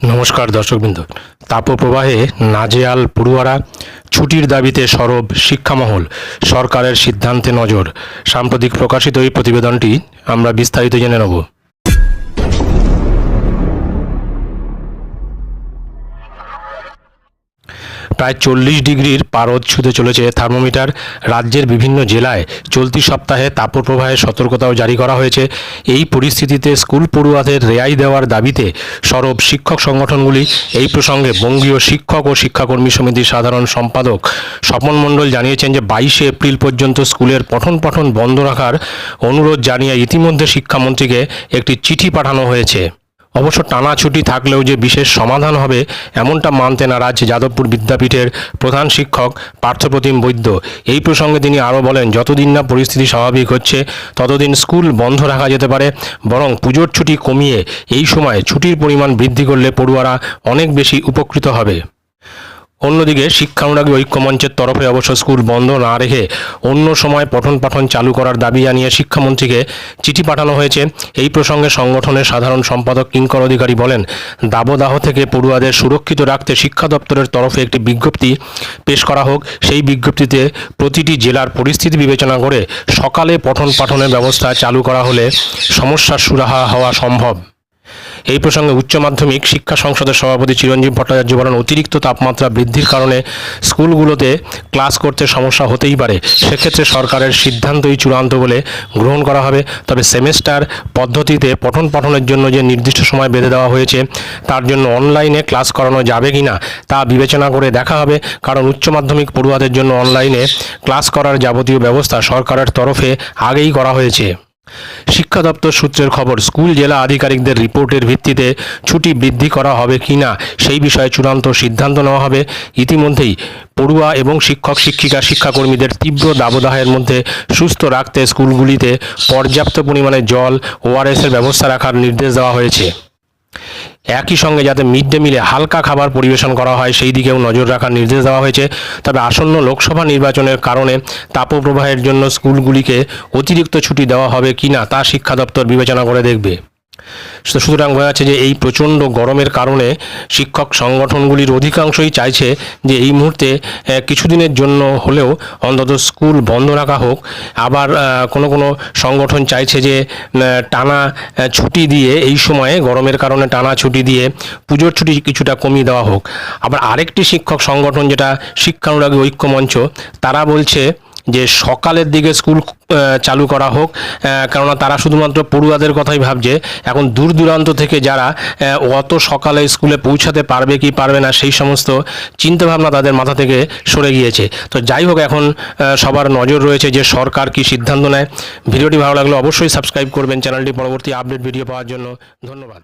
নমস্কার দর্শকবৃন্দ। তাপপ্রবাহে নাজেয়াল পড়ুয়ারা ছুটির দাবিতে সরব শিক্ষামহল, সরকারের সিদ্ধান্তে নজর। সাম্প্রতিক প্রকাশিত এই প্রতিবেদনটি আমরা বিস্তারিত জেনে নেব। প্রায় চল্লিশ ডিগ্রির পারদ ছুঁতে চলেছে থার্মোমিটার। রাজ্যের বিভিন্ন জেলায় চলতি সপ্তাহে তাপপ্রবাহের সতর্কতাও জারি করা হয়েছে। এই পরিস্থিতিতে স্কুল পড়ুয়াদের রেয়াই দেওয়ার দাবিতে সরব শিক্ষক সংগঠনগুলি এই প্রসঙ্গে বঙ্গীয় শিক্ষক ও শিক্ষাকর্মী সমিতির সাধারণ সম্পাদক স্বপন মণ্ডল জানিয়েছেন যে বাইশে এপ্রিল পর্যন্ত স্কুলের পঠন পাঠন বন্ধ রাখার অনুরোধ জানিয়ে ইতিমধ্যে শিক্ষামন্ত্রীকে একটি চিঠি পাঠানো হয়েছে। অবশ্য টানা ছুটি থাকলেও যে বিশেষ সমাধান হবে, এমনটা মানতে নারাজ যাদবপুর বিদ্যাপীঠের প্রধান শিক্ষক পার্থপ্রতিম বৈদ্য। এই প্রসঙ্গে তিনি আরও বলেন, যতদিন না পরিস্থিতি স্বাভাবিক হচ্ছে, ততদিন স্কুল বন্ধ রাখা যেতে পারে, বরং পুজোর ছুটি কমিয়ে এই সময় ছুটির পরিমাণ বৃদ্ধি করলে পড়ুয়ারা অনেক বেশি উপকৃত হবে। অন্যদিকে শিক্ষানুরাগী ঐক্যমঞ্চের তরফে অবশ্য স্কুল বন্ধ না রেখে অন্য সময় পঠন পাঠন চালু করার দাবি জানিয়ে শিক্ষামন্ত্রীকে চিঠি পাঠানো হয়েছে। এই প্রসঙ্গে সংগঠনের সাধারণ সম্পাদক কিঙ্কর অধিকারী বলেন, দাবদাহ থেকে পড়ুয়াদের সুরক্ষিত রাখতে শিক্ষা দপ্তরের তরফে একটি বিজ্ঞপ্তি পেশ করা হোক। সেই বিজ্ঞপ্তিতে প্রতিটি জেলার পরিস্থিতি বিবেচনা করে সকালে পঠন পাঠনের ব্যবস্থা চালু করা হলে সমস্যার সুরাহা হওয়া সম্ভব। এই প্রসঙ্গে উচ্চ মাধ্যমিক শিক্ষা সংসদের সভাপতি চিরঞ্জীব ভট্টাচার্য বলেন, অতিরিক্ত তাপমাত্রা বৃদ্ধির কারণে স্কুলগুলোতে ক্লাস করতে সমস্যা হতেই পারে। সেক্ষেত্রে সরকারের সিদ্ধান্তই চূড়ান্ত বলে গ্রহণ করা হবে। তবে সেমেস্টার পদ্ধতিতে পঠন পাঠনের জন্য যে নির্দিষ্ট সময় বেঁধে দেওয়া হয়েছে, তার জন্য অনলাইনে ক্লাস করানো যাবে কি না, তা বিবেচনা করে দেখা হবে। কারণ উচ্চ মাধ্যমিক পড়ুয়াদের জন্য অনলাইনে ক্লাস করার যাবতীয় ব্যবস্থা সরকারের তরফে আগেই করা হয়েছে। শিক্ষা দপ্তর সূত্রের খবর, স্কুল, জেলা আধিকারিকদের রিপোর্টের ভিত্তিতে ছুটি বৃদ্ধি করা হবে কি না, সেই বিষয়ে চূড়ান্ত সিদ্ধান্ত নেওয়া হবে। ইতিমধ্যেই পড়ুয়া এবং শিক্ষক, শিক্ষিকা, শিক্ষাকর্মীদের তীব্র দাবদাহের মধ্যে সুস্থ রাখতে স্কুলগুলিতে পর্যাপ্ত পরিমাণে জল ওআরএসের ব্যবস্থা রাখার নির্দেশ দেওয়া হয়েছে। একই সঙ্গে যাতে মিড ডে মিলে হালকা খাবার পরিবেশন করা হয়, সেই দিকেও নজর রাখার নির্দেশ দেওয়া হয়েছে। তবে আসন্ন লোকসভা নির্বাচনের কারণে তাপপ্রবাহের জন্য স্কুলগুলিকে অতিরিক্ত ছুটি দেওয়া হবে কি না তা শিক্ষা দপ্তর বিবেচনা করে দেখবে। সুতরাং বোঝা যাচ্ছে যে এই প্রচণ্ড গরমের কারণে শিক্ষক সংগঠনগুলির অধিকাংশই চাইছে যে এই মুহূর্তে কিছুদিনের জন্য হলেও অন্তত স্কুল বন্ধ রাখা হোক। আবার কোনো কোনো সংগঠন চাইছে যে টানা ছুটি দিয়ে এই সময়ে, গরমের কারণে টানা ছুটি দিয়ে পুজোর ছুটি কিছুটা কমিয়ে দেওয়া হোক। আবার আরেকটি শিক্ষক সংগঠন যেটা শিক্ষানুরাগী ঐক্যমঞ্চ, তারা বলছে যে সকালের দিকে স্কুল চালু করা হোক কেননা তারা শুধুমাত্র পড়ুয়াদের কথাই ভাবছে। এখন দূর দূরান্ত থেকে যারা অত সকালে স্কুলে পৌঁছাতে পারবে কি পারবে না, সেই সমস্ত চিন্তাভাবনা তাদের মাথা থেকে সরে গিয়েছে। তো যাই হোক, এখন সবার নজর রয়েছে যে সরকার কি সিদ্ধান্ত নেয়। ভিডিওটি ভালো লাগলে অবশ্যই সাবস্ক্রাইব করবেন। চ্যানেলটি পরবর্তী আপডেট ভিডিও পাওয়ার জন্য ধন্যবাদ।